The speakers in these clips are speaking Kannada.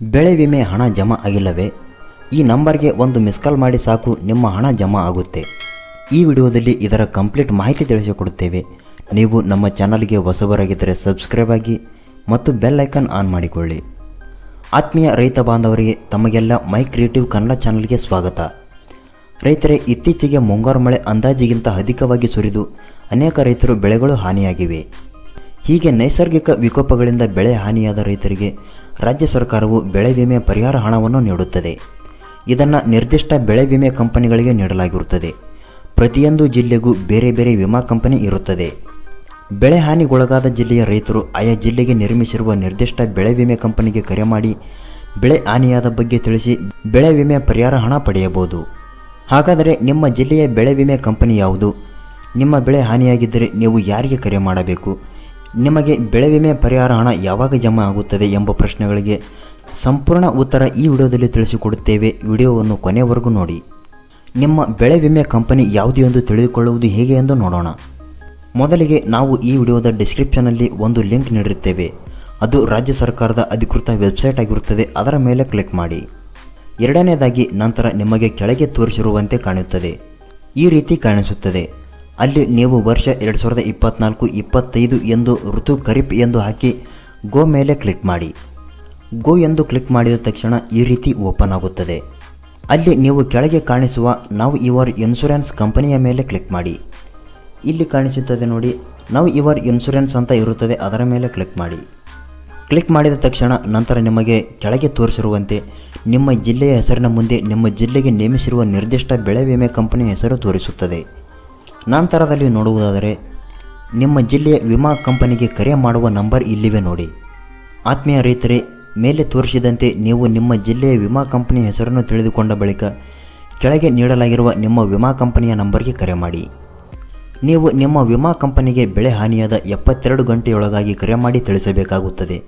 ಬೆಳೆ ವಿಮೆ ಹಣ ಜಮಾ ಆಗಿಲ್ಲವೇ? ಈ ನಂಬರ್ಗೆ ಒಂದು ಮಿಸ್ ಕಾಲ್ ಮಾಡಿ ಸಾಕು, ನಿಮ್ಮ ಹಣ ಜಮಾ ಆಗುತ್ತೆ. ಈ ವಿಡಿಯೋದಲ್ಲಿ ಇದರ ಕಂಪ್ಲೀಟ್ ಮಾಹಿತಿ ತಿಳಿಸಿಕೊಡುತ್ತೇವೆ. ನೀವು ನಮ್ಮ ಚಾನಲ್ಗೆ ಹೊಸಬರಾಗಿದ್ದರೆ ಸಬ್ಸ್ಕ್ರೈಬ್ ಆಗಿ ಮತ್ತು ಬೆಲ್ ಐಕಾನ್ ಆನ್ ಮಾಡಿಕೊಳ್ಳಿ. ಆತ್ಮೀಯ ರೈತ ಬಾಂಧವರಿಗೆ ತಮಗೆಲ್ಲ ಮೈ ಕ್ರಿಯೇಟಿವ್ ಕನ್ನಡ ಚಾನಲ್ಗೆ ಸ್ವಾಗತ. ರೈತರೇ, ಇತ್ತೀಚೆಗೆ ಮುಂಗಾರು ಮಳೆ ಅಂದಾಜಿಗಿಂತ ಅಧಿಕವಾಗಿ ಸುರಿದು ಅನೇಕ ರೈತರು ಬೆಳೆಗಳು ಹಾನಿಯಾಗಿವೆ. ಹೀಗೆ ನೈಸರ್ಗಿಕ ವಿಕೋಪಗಳಿಂದ ಬೆಳೆ ಹಾನಿಯಾದ ರೈತರಿಗೆ ರಾಜ್ಯ ಸರ್ಕಾರವು ಬೆಳೆ ವಿಮೆ ಪರಿಹಾರ ಹಣವನ್ನು ನೀಡುತ್ತದೆ. ಇದನ್ನು ನಿರ್ದಿಷ್ಟ ಬೆಳೆ ವಿಮೆ ಕಂಪನಿಗಳಿಗೆ ನೀಡಲಾಗಿರುತ್ತದೆ. ಪ್ರತಿಯೊಂದು ಜಿಲ್ಲೆಗೂ ಬೇರೆ ಬೇರೆ ವಿಮಾ ಕಂಪನಿ ಇರುತ್ತದೆ. ಬೆಳೆ ಹಾನಿಗೊಳಗಾದ ಜಿಲ್ಲೆಯ ರೈತರು ಆಯಾ ಜಿಲ್ಲೆಗೆ ನಿರ್ಮಿಸಿರುವ ನಿರ್ದಿಷ್ಟ ಬೆಳೆ ವಿಮೆ ಕಂಪನಿಗೆ ಕರೆ ಮಾಡಿ ಬೆಳೆ ಹಾನಿಯಾದ ಬಗ್ಗೆ ತಿಳಿಸಿ ಬೆಳೆ ವಿಮೆ ಪರಿಹಾರ ಹಣ ಪಡೆಯಬಹುದು. ಹಾಗಾದರೆ ನಿಮ್ಮ ಜಿಲ್ಲೆಯ ಬೆಳೆ ವಿಮೆ ಕಂಪನಿ ಯಾವುದು? ನಿಮ್ಮ ಬೆಳೆ ಹಾನಿಯಾಗಿದ್ದರೆ ನೀವು ಯಾರಿಗೆ ಕರೆ ಮಾಡಬೇಕು? ನಿಮಗೆ ಬೆಳೆ ವಿಮೆ ಪರಿಹಾರ ಹಣ ಯಾವಾಗ ಜಮಾ ಆಗುತ್ತದೆ ಎಂಬ ಪ್ರಶ್ನೆಗಳಿಗೆ ಸಂಪೂರ್ಣ ಉತ್ತರ ಈ ವಿಡಿಯೋದಲ್ಲಿ ತಿಳಿಸಿಕೊಡುತ್ತೇವೆ. ವಿಡಿಯೋವನ್ನು ಕೊನೆವರೆಗೂ ನೋಡಿ. ನಿಮ್ಮ ಬೆಳೆ ವಿಮೆ ಕಂಪನಿ ಯಾವುದು ಎಂದು ತಿಳಿದುಕೊಳ್ಳುವುದು ಹೇಗೆ ಎಂದು ನೋಡೋಣ. ಮೊದಲಿಗೆ ನಾವು ಈ ವಿಡಿಯೋದ ಡಿಸ್ಕ್ರಿಪ್ಷನಲ್ಲಿ ಒಂದು ಲಿಂಕ್ ನೀಡಿರುತ್ತೇವೆ. ಅದು ರಾಜ್ಯ ಸರ್ಕಾರದ ಅಧಿಕೃತ ವೆಬ್ಸೈಟ್ ಆಗಿರುತ್ತದೆ. ಅದರ ಮೇಲೆ ಕ್ಲಿಕ್ ಮಾಡಿ. ಎರಡನೇದಾಗಿ, ನಂತರ ನಿಮಗೆ ಕೆಳಗೆ ತೋರಿಸಿರುವಂತೆ ಕಾಣುತ್ತದೆ. ಈ ರೀತಿ ಕಾಣಿಸುತ್ತದೆ. ಅಲ್ಲಿ ನೀವು ವರ್ಷ ಎರಡು ಸಾವಿರದ ಇಪ್ಪತ್ನಾಲ್ಕು, ಇಪ್ಪತ್ತೈದು ಎಂದು ಋತು ಖರೀಫ್ ಎಂದು ಹಾಕಿ ಗೋ ಮೇಲೆ ಕ್ಲಿಕ್ ಮಾಡಿ. ಗೋ ಎಂದು ಕ್ಲಿಕ್ ಮಾಡಿದ ತಕ್ಷಣ ಈ ರೀತಿ ಓಪನ್ ಆಗುತ್ತದೆ. ಅಲ್ಲಿ ನೀವು ಕೆಳಗೆ ಕಾಣಿಸುವ ನಾವು ಇವರ್ ಇನ್ಶೂರೆನ್ಸ್ ಕಂಪನಿಯ ಮೇಲೆ ಕ್ಲಿಕ್ ಮಾಡಿ. ಇಲ್ಲಿ ಕಾಣಿಸುತ್ತದೆ ನೋಡಿ, ನಾವು ಇವರ್ ಇನ್ಶೂರೆನ್ಸ್ ಅಂತ ಇರುತ್ತದೆ, ಅದರ ಮೇಲೆ ಕ್ಲಿಕ್ ಮಾಡಿ. ಕ್ಲಿಕ್ ಮಾಡಿದ ತಕ್ಷಣ ನಂತರ ನಿಮಗೆ ಕೆಳಗೆ ತೋರಿಸಿರುವಂತೆ ನಿಮ್ಮ ಜಿಲ್ಲೆಯ ಹೆಸರಿನ ಮುಂದೆ ನಿಮ್ಮ ಜಿಲ್ಲೆಗೆ ನೇಮಿಸಿರುವ ನಿರ್ದಿಷ್ಟ ಬೆಳೆ ವಿಮೆ ಕಂಪನಿಯ ಹೆಸರು ತೋರಿಸುತ್ತದೆ. ನಂತರದಲ್ಲಿ ನೋಡುವುದಾದರೆ, ನಿಮ್ಮ ಜಿಲ್ಲೆಯ ವಿಮಾ ಕಂಪನಿಗೆ ಕರೆ ಮಾಡುವ ನಂಬರ್ ಇಲ್ಲಿವೆ ನೋಡಿ. ಆತ್ಮೀಯ ರೈತರೇ, ಮೇಲೆ ತೋರಿಸಿದಂತೆ ನೀವು ನಿಮ್ಮ ಜಿಲ್ಲೆಯ ವಿಮಾ ಕಂಪನಿಯ ಹೆಸರನ್ನು ತಿಳಿದುಕೊಂಡ ಬಳಿಕ ಕೆಳಗೆ ನೀಡಲಾಗಿರುವ ನಿಮ್ಮ ವಿಮಾ ಕಂಪನಿಯ ನಂಬರ್ಗೆ ಕರೆ ಮಾಡಿ. ನೀವು ನಿಮ್ಮ ವಿಮಾ ಕಂಪನಿಗೆ ಬೆಳೆ ಹಾನಿಯಾದ ಎಪ್ಪತ್ತೆರಡು ಗಂಟೆಯೊಳಗಾಗಿ ಕರೆ ಮಾಡಿ ತಿಳಿಸಬೇಕಾಗುತ್ತದೆ.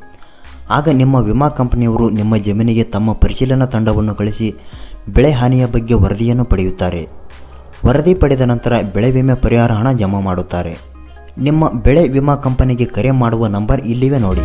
ಆಗ ನಿಮ್ಮ ವಿಮಾ ಕಂಪನಿಯವರು ನಿಮ್ಮ ಜಮೀನಿಗೆ ತಮ್ಮ ಪರಿಶೀಲನಾ ತಂಡವನ್ನು ಕಳಿಸಿ ಬೆಳೆ ಹಾನಿಯ ಬಗ್ಗೆ ವರದಿಯನ್ನು ಪಡೆಯುತ್ತಾರೆ. ವರದಿ ಪಡೆದ ನಂತರ ಬೆಳೆ ವಿಮೆ ಪರಿಹಾರ ಹಣ ಜಮಾ ಮಾಡುತ್ತಾರೆ. ನಿಮ್ಮ ಬೆಳೆ ವಿಮಾ ಕಂಪನಿಗೆ ಕರೆ ಮಾಡುವ ನಂಬರ್ ಇಲ್ಲಿವೆ ನೋಡಿ.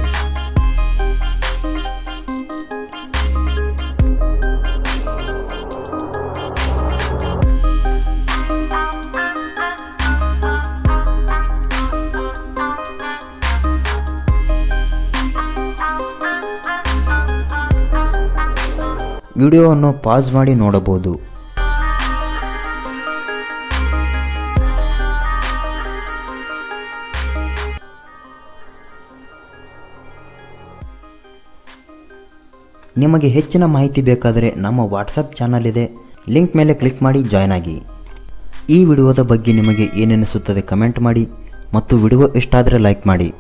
ವಿಡಿಯೋವನ್ನು ಪಾಸ್ ಮಾಡಿ ನೋಡಬಹುದು. ನಿಮಗೆ ಹೆಚ್ಚಿನ ಮಾಹಿತಿ ಬೇಕಾದರೆ ನಮ್ಮ ವಾಟ್ಸಪ್ ಚಾನಲ್ ಇದೆ. ಲಿಂಕ್ ಮೇಲೆ ಕ್ಲಿಕ್ ಮಾಡಿ ಜಾಯ್ನ್ ಆಗಿ. ಈ ವಿಡಿಯೋದ ಬಗ್ಗೆ ನಿಮಗೆ ಏನೆನಿಸುತ್ತದೆ ಕಮೆಂಟ್ ಮಾಡಿ ಮತ್ತು ವಿಡಿಯೋ ಇಷ್ಟ ಆದರೆ ಲೈಕ್ ಮಾಡಿ.